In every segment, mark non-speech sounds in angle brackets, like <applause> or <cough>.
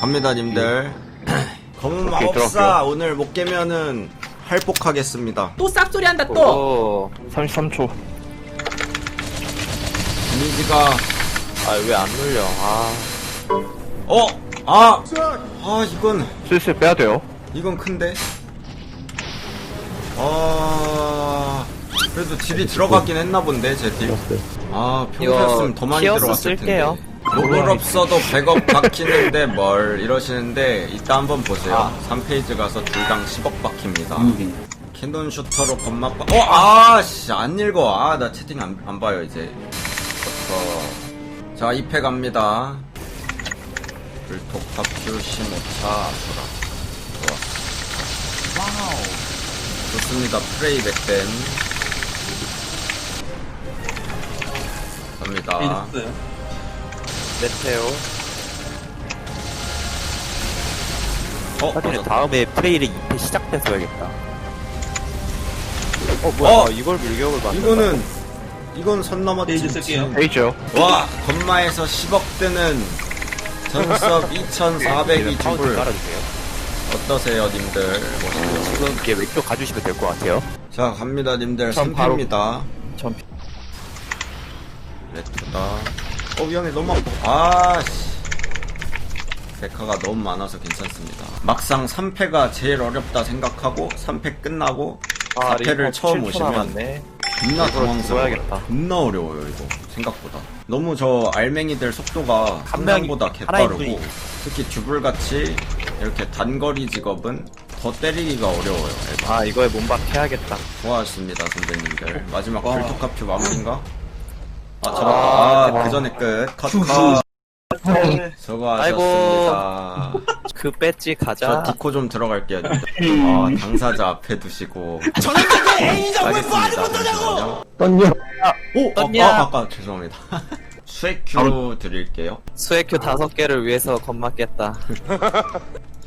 갑니다 님들. 검은 <clears throat> 오케이, 마법사 들어갈게요. 오늘 못 깨면은 할복하겠습니다. 또 싹소리 한다 또. 오 33초. 이미지가 아 왜 안 눌려? 아. 어! 아! 아 이건 슬슬 빼야 돼요. 이건 큰데? 아 그래도 딜이 들어갔긴 했나 본데 제딜아 평소였으면 더 많이 들어갔을 쓸게요. 로블 없어도 100억 박히는데 뭘 이러시는데 이따 한번 보세요 3페이지 가서 둘당 10억 박힙니다 캔돈 슈터로 겁막 봐. 어, 아, 씨, 안 읽어. 아, 나 채팅 안, 안 봐요, 이제. 부터. 자, 2패 갑니다. 불톡, 합주, 심오차, 아수라. 좋아. 와우. 좋습니다. 프레이 백댄. 갑니다. 메테오 어, 사실. 다음에 프레이를 2패 시작돼서 해야겠다 어 뭐야 어! 아, 이걸 밀격을 받는 이거는, 이건 선 넘었지. 페이지 쓸게요. 페이지요 와, 건마에서 10억 뜨는 전섭 <laughs> 2,400이 파운드 죽을. 깔아주세요 어떠세요, 님들? 지금 이게 왼쪽 가주시면 될 것 같아요 자, 갑니다, 님들. 전 바로- 3패입니다. 전 레트다. 어, 위험해. 너무 아파. 아, 씨. 데카가 너무 많아서 괜찮습니다. 막상 3패가 제일 어렵다 생각하고 3패 끝나고 4패를 처음 오시면 당황스러워요. 줘야겠다. 존나 어려워요, 이거. 생각보다. 너무 저 알맹이들 속도가 한 한명보다 개빠르고. 특히 듀블같이 이렇게 단거리 직업은 더 때리기가 어려워요. 앨범. 아 이거에 몸박 해야겠다 고맙습니다 선배님들 마지막 와. 불토카표 마무리인가? 아 잡았다 아, 아, 그 전에 끝 컷 컷. 수고하셨습니다. 그 배지 저 가자. 디코 좀 들어갈게요. <laughs> 아 당사자 앞에 두시고. 알겠습니다. 잠시만요 떴냐? 오! 떴냐? 아, 아, 아까 죄송합니다. 수액 큐 드릴게요. 수액큐 다섯 개를 위해서 겁맞겠다 <laughs>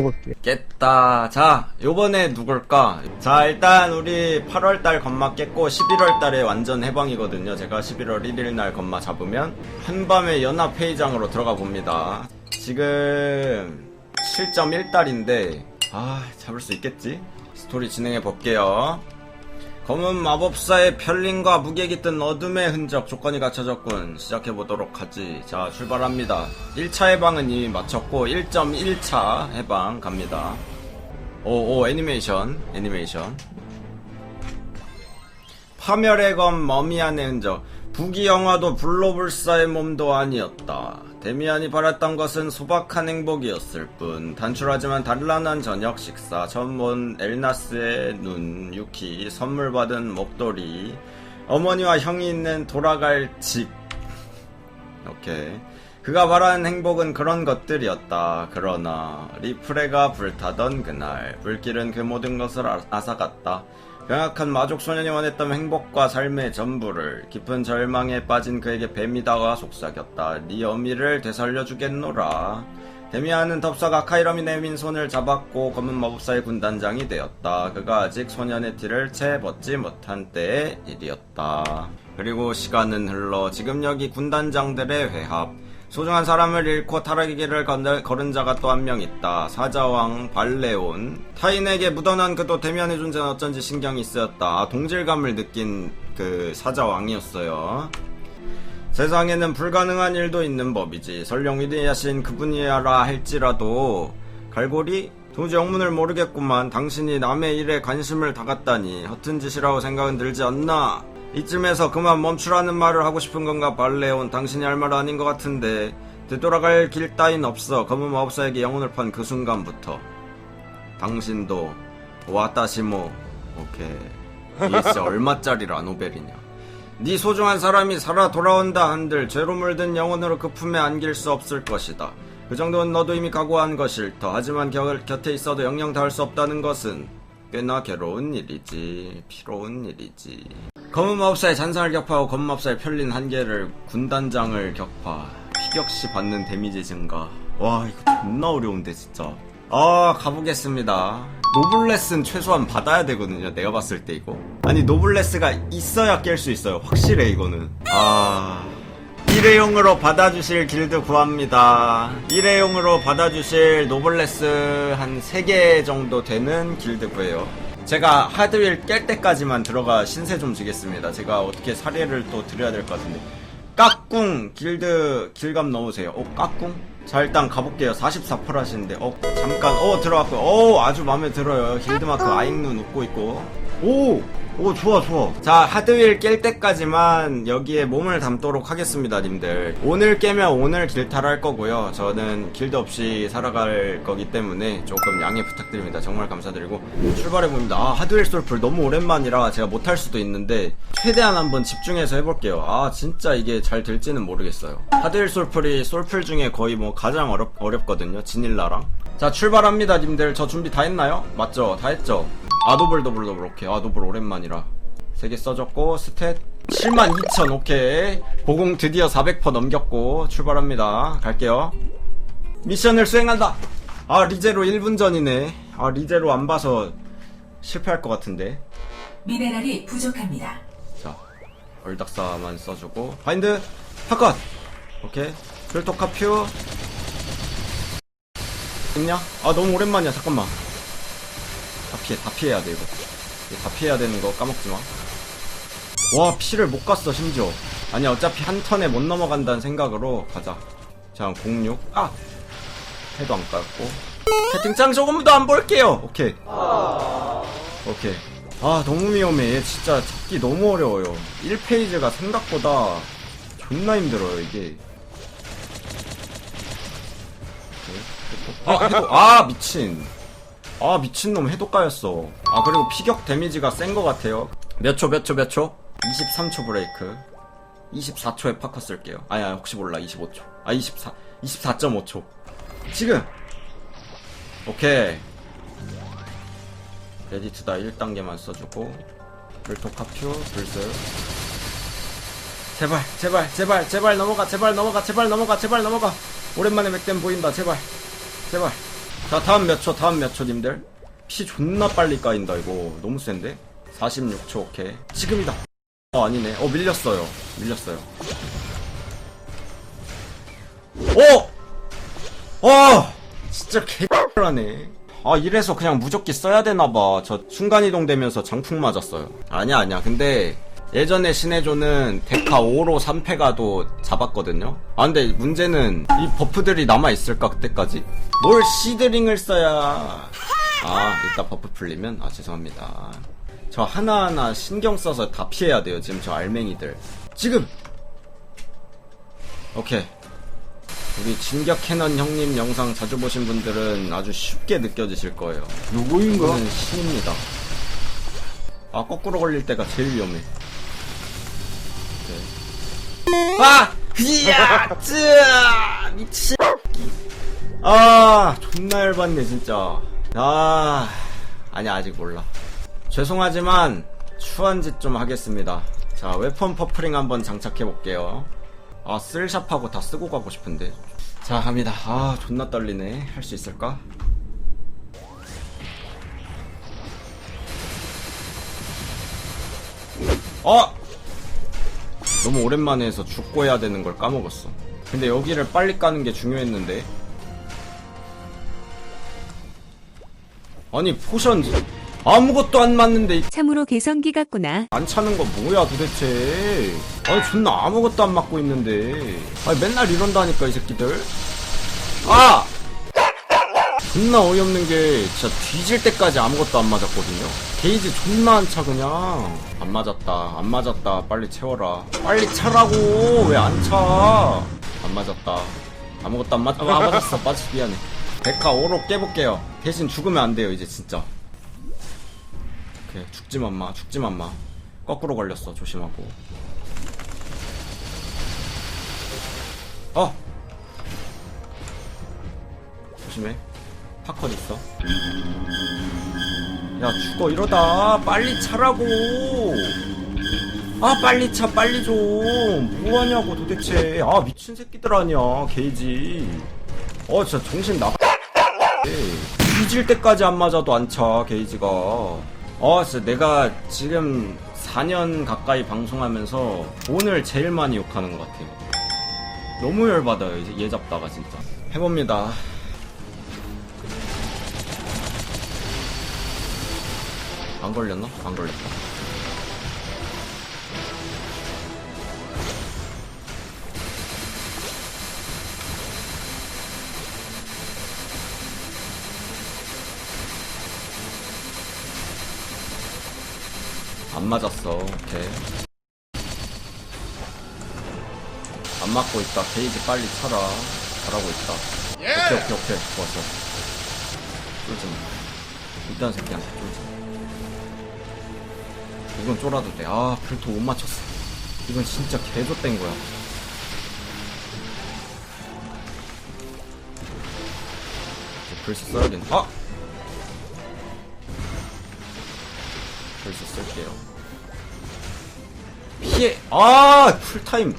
먹을게. 깼다. 자, 요번에 누굴까? 자, 일단 우리 8월달 건마 깼고 11월달에 완전 해방이거든요. 제가 11월 1일날 건마 잡으면 한밤에 연합 회의장으로 들어가 봅니다. 지금 7.1달인데 아, 잡을 수 있겠지? 스토리 진행해 볼게요. 검은 마법사의 편린과 무게 깃든 어둠의 흔적 조건이 갖춰졌군. 시작해보도록 하지. 자, 출발합니다. 1차 해방은 이미 마쳤고, 1.1차 해방 갑니다. 오, 오, 애니메이션, 애니메이션. 파멸의 검 머미안의 흔적. 부귀 영화도 불로불사의 몸도 아니었다. 데미안이 바랐던 것은 소박한 행복이었을 뿐. 단출하지만 단란한 저녁 식사, 전문 엘나스의 눈, 유키, 선물 받은 목도리, 어머니와 형이 있는 돌아갈 집. 오케이. 그가 바라는 행복은 그런 것들이었다. 그러나 리프레가 불타던 그날 불길은 그 모든 것을 아- 앗아갔다. 병약한 마족 소년이 원했던 행복과 삶의 전부를 깊은 절망에 빠진 그에게 뱀이 다가 속삭였다. 네 어미를 되살려 주겠노라. 데미안은 덥석 아카이럼이 내민 손을 잡았고 검은 마법사의 군단장이 되었다. 그가 아직 소년의 티를 채 벗지 못한 때의 일이었다. 그리고 시간은 흘러 지금 여기 군단장들의 회합. 소중한 사람을 잃고 건- 걸은 자가 또 한 명 있다. 사자왕 발레온. 타인에게 묻어난 그도 대면의 존재는 어쩐지 신경이 쓰였다. 아, 동질감을 느낀 그 사자왕이었어요. 세상에는 불가능한 일도 있는 법이지. 설령 위대하신 그분이라 할지라도 갈고리 도무지 영문을 모르겠구만. 당신이 남의 일에 관심을 다 갖다니 허튼 짓이라고 생각은 들지 않나? 이쯤에서 그만 멈추라는 말을 하고 싶은 건가 발레온 당신이 할 말 아닌 것 같은데 되돌아갈 길 따윈 없어 검은 마법사에게 영혼을 판 그 순간부터 당신도 와따시모 오케이 진짜 <laughs> 얼마짜리 라노벨이냐 네 소중한 사람이 살아 돌아온다 한들 죄로 물든 영혼으로 그 품에 안길 수 없을 것이다. 그 정도는 너도 이미 각오한 것일 터. 하지만 겨, 곁에 있어도 영영 닿을 수 없다는 것은 꽤나 괴로운 일이지. 피로운 일이지. 검은 마법사의 잔상을 격파하고 검은 마법사의 편린 한계를 군단장을 격파. 피격시 받는 데미지 증가. 와 이거 존나 어려운데 진짜. 아 가보겠습니다. 노블레스는 최소한 받아야 되거든요. 내가 봤을 때 이거. 아니 노블레스가 있어야 깰 수 있어요. 확실해 이거는. 아. 이 일회용으로 받아주실 길드 구합니다. 일회용으로 받아주실 노블레스 한 3개 정도 되는 길드 구해요. 제가 하드윌 깰 때까지만 들어가 신세 좀 지겠습니다. 제가 어떻게 사례를 또 드려야 될 것 같은데. 까꿍 길드 길감 넣으세요. 어 까꿍? 자 일단 가볼게요. 44% 하시는데 어 잠깐 어 들어갔고요. 어 아주 마음에 들어요. 길드마크 아잉눈 웃고 있고 오! 오 좋아 좋아. 자 하드윌 깰 때까지만 여기에 몸을 담도록 하겠습니다 님들. 오늘 깨면 오늘 길탈 할 거고요. 저는 길드 없이 살아갈 거기 때문에 조금 양해 부탁드립니다. 정말 감사드리고. 출발해봅니다. 아 하드윌 솔플 너무 오랜만이라 제가 못할 수도 있는데 최대한 한번 집중해서 해볼게요. 아 진짜 이게 잘 될지는 모르겠어요. 하드윌 솔플이 솔플 중에 거의 뭐 가장 어렵, 어렵거든요. 지닐라랑. 자 출발합니다 님들. 저 준비 다 했나요? 맞죠? 다 했죠? 아도블 더블 더블 오케이 아도블 오랜만이라 3개 써줬고 스탯 72,000 오케이. 보공 드디어 400% 넘겼고 출발합니다. 갈게요. 미션을 수행한다. 아 리제로 1분 전이네. 아 리제로 안 봐서 실패할 것 같은데. 미네랄이 부족합니다. 자 얼닥사만 써주고. 바인드 핫컷. 오케이. 별토카 퓨. 있냐? 아 너무 오랜만이야. 잠깐만. 다 피해 다 피해야 돼 이거. 다 피해야 되는 거 까먹지 마 와 피를 못 갔어 심지어. 아니 어차피 한 턴에 못 넘어간다는 생각으로 가자. 자 06. 아! 해도 안 깠고. 채팅창 조금 더안 볼게요! 오케이. 오케이. 아 위험해. 얘 진짜 찾기 너무 어려워요. 1페이지가 생각보다 존나 힘들어요 이게. 아 해도 아 미친 아 미친놈 해독가였어. 아 그리고 피격 데미지가 센 것 같아요. 몇 초 몇 초 몇 초? 23초 브레이크. 24초에 파커 쓸게요. 아니 혹시 몰라. 25초. 아 24, 24.5초. 지금! 오케이. 레디트다 1단계만 써주고. 불토카표 불스 제발 제발 제발 제발 넘어가 제발 넘어가 제발 넘어가 제발 넘어가. 오랜만에 맥댐 보인다 제발. 제발 자 다음 몇 초 다음 몇 초 님들. 피 존나 빨리 까인다 이거. 너무 센데? 46초 오케이. 지금이다. 어 아니네. 어 밀렸어요. 밀렸어요. 오! 어! 진짜 개라네. 아 이래서 그냥 무적기 써야 되나봐. 저 순간이동 되면서 장풍 맞았어요. 아니야 아니야. 근데 예전에 신해조는 데카 5로 3패 가도 잡았거든요 아 근데 문제는 이 버프들이 남아있을까 그때까지 뭘 시드링을 써야 아 이따 버프 풀리면 아 죄송합니다 저 하나하나 신경 써서 다 피해야 돼요 지금 저 알맹이들 지금 오케이 우리 진격 캐논 형님 영상 자주 보신 분들은 아주 쉽게 느껴지실 거예요. 누구인가? 이거는 신입니다. 아 거꾸로 걸릴 때가 제일 위험해. 아! 이야! 쯔아! 미친. 아, 존나 열받네, 진짜. 아, 아니, 아직 몰라. 죄송하지만, 추한 짓 좀 하겠습니다. 자, 웨폰 퍼플링 한번 장착해볼게요. 아, 쓸샵하고 다 쓰고 가고 싶은데. 자, 갑니다. 아, 존나 떨리네. 할 수 있을까? 어! 너무 오랜만에 해서 죽고 해야 되는 걸 까먹었어. 근데 여기를 빨리 까는 게 중요했는데. 아니, 포션, 아무것도 안 맞는데, 참으로 개성기 같구나. 안 차는 거 뭐야 도대체 아니 존나 아무것도 안 맞고 있는데 아니 맨날 이런다니까 이 새끼들 아! 존나 어이없는 게 진짜 뒤질 때까지 아무것도 안 맞았거든요 게이지 존나 안 차 그냥. 안 맞았다. 안 맞았다. 빨리 채워라. 빨리 차라고. 왜 안 차? 안 맞았다. 아무것도 안 맞.. 아 맞았어. <laughs> 빠지 미안해. 데카 5로 깨볼게요. 대신 죽으면 안 돼요 이제 진짜. 오케이. 죽지만 마. 죽지만 마. 거꾸로 걸렸어. 조심하고. 어! 조심해. 파컷 있어 야 죽어. 이러다 빨리 차라고. 아 빨리 차 빨리 좀. 뭐하냐고 도대체. 아 미친 새끼들 아니야 게이지. 어 진짜 정신 나. 뒤질 때까지 안 맞아도 안 차 게이지가. 어 진짜 내가 지금 4년 가까이 방송하면서 오늘 제일 많이 욕하는 것 같아요. 너무 열받아요 이제 얘 잡다가 진짜. 해봅니다 안 걸렸나? 안 걸렸다 안 맞았어 오케이 안 맞고 있다. 게이지 빨리 쳐라. 잘하고 있다. 오케이, 오케이, 오케이. 좋았어. 쫄지 마. 일단 새끼한테 쫄지 마. 이건 쫄아도 돼. 아, 별도 못 맞췄어. 이건 진짜 개조된 거야. 이제 글씨 써야겠네. 아! 글씨 쓸게요. 피해! 아! 풀타임!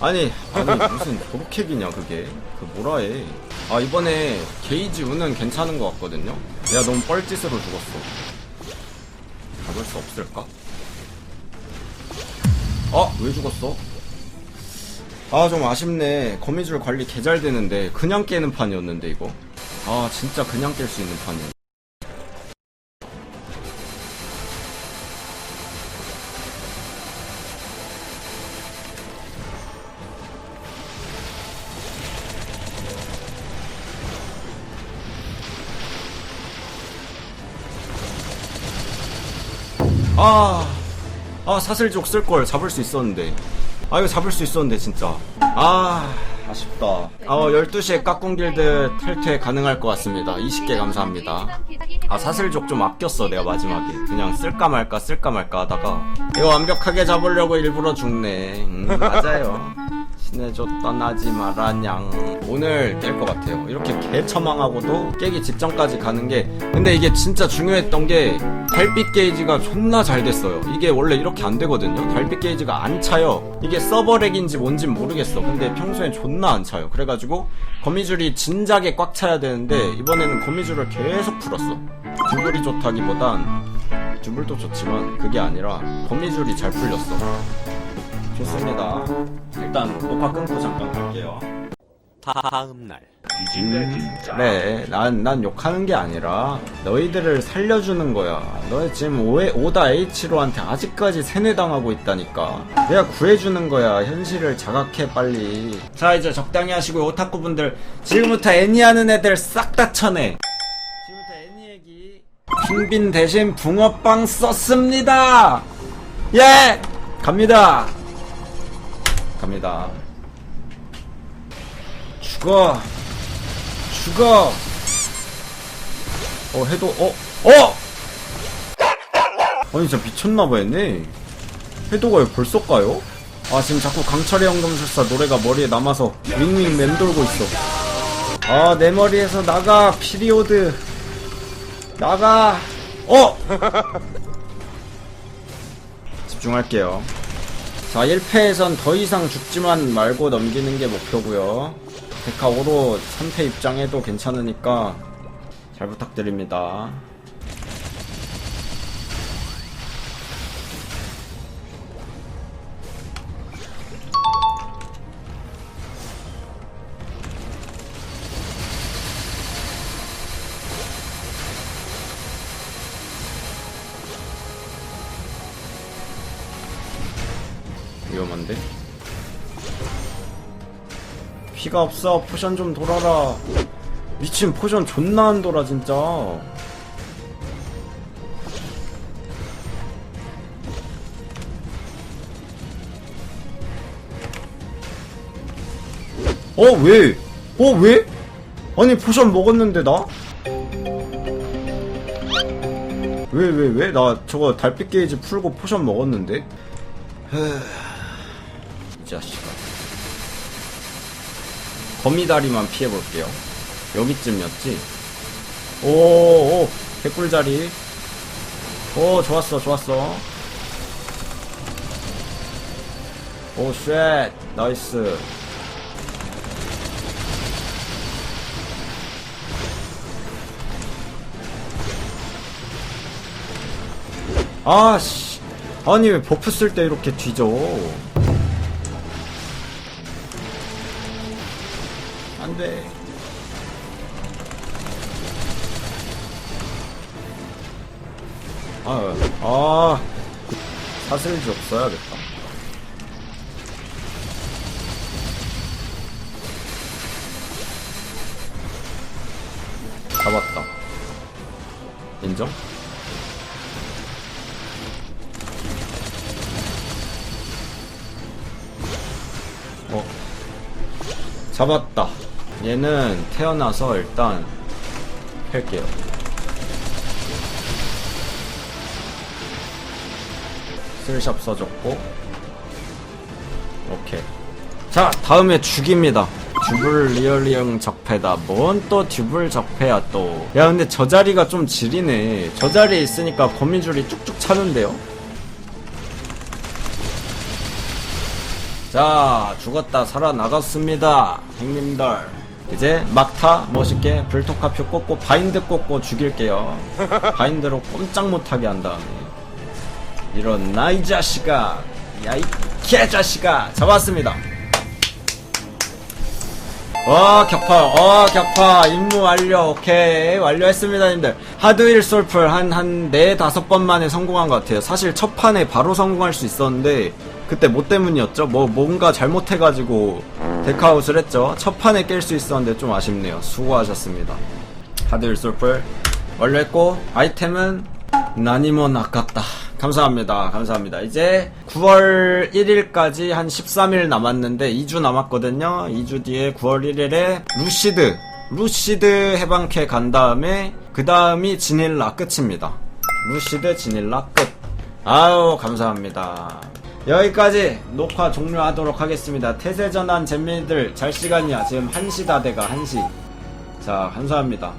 아니, 아니, 무슨 도로캡이냐, 그게. 그 뭐라 해. 아, 이번에 게이지 운은 괜찮은 것 같거든요? 내가 너무 뻘짓으로 죽었어. 잡을 수 없을까? 아, 왜 죽었어? 아, 좀 아쉽네. 거미줄 관리 개 잘 되는데, 그냥 깨는 판이었는데, 이거. 아, 진짜 그냥 깰 수 있는 판이야. 아, 아 사슬족 쓸 걸 잡을 수 있었는데. 아 이거 잡을 수 있었는데 진짜. 아 아쉽다. 아 12시에 까꿍길드 탈퇴 가능할 것 같습니다. 20개 감사합니다. 아 사슬족 좀 아꼈어 내가 마지막에. 그냥 쓸까 말까 쓸까 말까 하다가 이거 완벽하게 잡으려고 일부러 죽네. 음, 맞아요. 친해줘 떠나지 마라냥 오늘 깰 것 같아요. 이렇게 개처망하고도 깨기 직전까지 가는 게 근데 이게 진짜 중요했던 게 달빛 게이지가 존나 잘 됐어요. 이게 원래 이렇게 안 되거든요. 달빛 게이지가 안 차요. 이게 서버렉인지 뭔진 모르겠어. 근데 평소엔 존나 안 차요. 그래가지고 거미줄이 진작에 꽉 차야 되는데 이번에는 거미줄을 계속 풀었어. 듀블이 좋다기보단 듀블도 좋지만 그게 아니라 거미줄이 잘 풀렸어 좋습니다. 일단 녹화 끊고 잠깐 갈게요. 다음 날. 네, 난, 난 욕하는 게 아니라 너희들을 살려주는 거야. 너희 지금 오해, 오다 H로한테 아직까지 세뇌당하고 있다니까. 내가 구해주는 거야. 현실을 자각해, 빨리. 자, 이제 적당히 하시고 오타쿠분들 지금부터 애니 하는 애들 싹 다 쳐내. 지금부터 애니 얘기. 핑빈 대신 붕어빵 썼습니다! 예! 갑니다! 갑니다. 죽어! 죽어! 어, 해도, 어, 어! 아니, 진짜 미쳤나봐, 얘네. 해도가 왜 벌써 까요? 아, 지금 자꾸 강철의 연금술사 노래가 머리에 남아서 윙윙 맴돌고 있어. 아, 내 머리에서 나가, 피리오드. 나가! 어! <laughs> 집중할게요. 자, 1패에선 더 이상 죽지만 말고 넘기는 게 목표고요 데카 5로 3패 입장해도 괜찮으니까 잘 부탁드립니다. 피가 없어 포션 좀 돌아라 미친 포션 존나 안 돌아 진짜 어 왜? 어 왜? 아니 포션 먹었는데 나? 왜 왜 왜? 나 저거 달빛 게이지 풀고 포션 먹었는데? 이 자식아 거미다리만 피해볼게요. 여기쯤이었지? 오오 개꿀자리. 오 좋았어 좋았어. 오쉣 나이스. 아씨. 아니 왜 버프 쓸 때 이렇게 뒤져 안돼 아, 아 사슬지 없어야겠다. 잡았다. 인정? 어. 잡았다 얘는 태어나서 일단 팰게요. 슬샵 써줬고. 오케이. 자 다음에 죽입니다. 듀블 리얼리형 적패다. 뭔 또 듀블 적패야 또 야 근데 저 자리가 좀 지리네. 저 자리에 있으니까 거미줄이 쭉쭉 차는데요? 자 죽었다. 살아나갔습니다. 형님들 이제 막타 멋있게 불토카표 꽂고 바인드 꽂고 죽일게요. 바인드로 꼼짝 못하게 한 다음에. 이런 나이 자식아 야이 개자식아 잡았습니다. 와 격파 어 격파. 임무 완료 오케이. 완료했습니다 님들. 하드힐 솔플 한 한 네 다섯 번 만에 성공한 것 같아요. 사실 첫 판에 바로 성공할 수 있었는데 그때 뭐 때문이었죠? 뭐 뭔가 잘못해가지고 데카웃을 했죠. 첫 판에 깰 수 있었는데 좀 아쉽네요. 수고하셨습니다. 하드힐 솔플 완료했고 아이템은 나니몬 아깝다. 감사합니다. 감사합니다. 이제 9월 1일까지 한 13일 남았는데 2주 남았거든요. 2주 뒤에 9월 1일에 루시드 루시드 해방캐 간 다음에 그 다음이 지닐라 끝입니다. 루시드 지닐라 끝. 아우 감사합니다 여기까지 녹화 종료하도록 하겠습니다. 태세 전환 잼민이들 잘 시간이야. 지금 1시 다 돼가 1시. 자 감사합니다